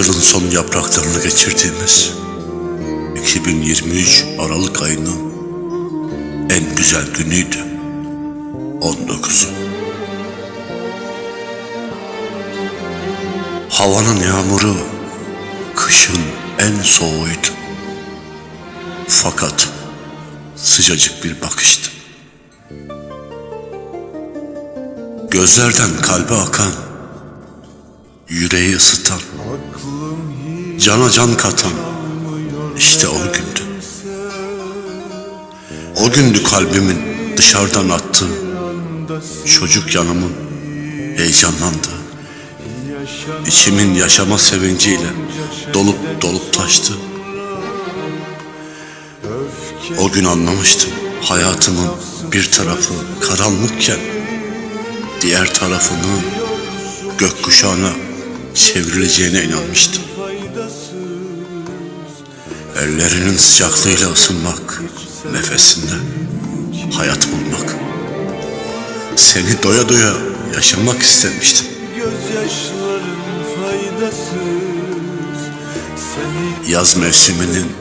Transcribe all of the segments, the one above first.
yılın son yapraklarını geçirdiğimiz 2023 Aralık ayının en güzel günüydü. 19'u. Havanın yağmuru kışın en soğuğuydu. Fakat sıcacık bir bakıştı. Gözlerden kalbe akan, yüreği ısıtan, cana can katan işte o gündü. O gündü kalbimin dışarıdan attığı, çocuk yanımın heyecanlandığı, içimin yaşama sevinciyle dolup dolup taştı. O gün anlamıştım hayatımın bir tarafı karanlıkken diğer tarafının gökkuşağına çevrileceğine inanmıştım. Ellerinin sıcaklığıyla ısınmak, nefesinde hayat bulmak. Seni doya doya yaşamak istemiştim. Yaz mevsiminin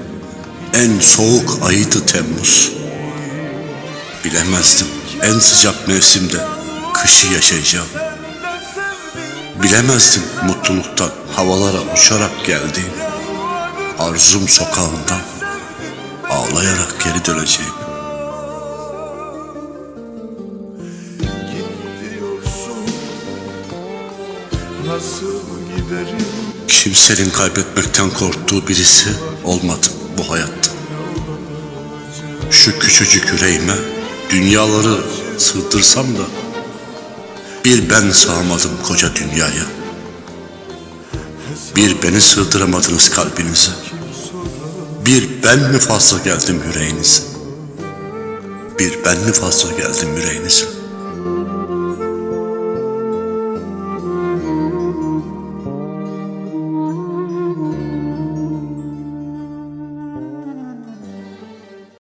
en soğuk ayıydı Temmuz. Bilemezdim en sıcak mevsimde kışı yaşayacağım. Bilemezdim mutluluktan havalara uçarak geldiğim. Arzum sokağından ağlayarak geri döneceğim. Kimsenin kaybetmekten korktuğu birisi olmadı bu hayatta. Şu küçücük yüreğime dünyaları sığdırsam da bir ben sığamadım koca dünyaya. Bir beni sığdıramadınız kalbinize. Bir ben mi fazla geldim yüreğinize? Bir ben mi fazla geldim yüreğinize?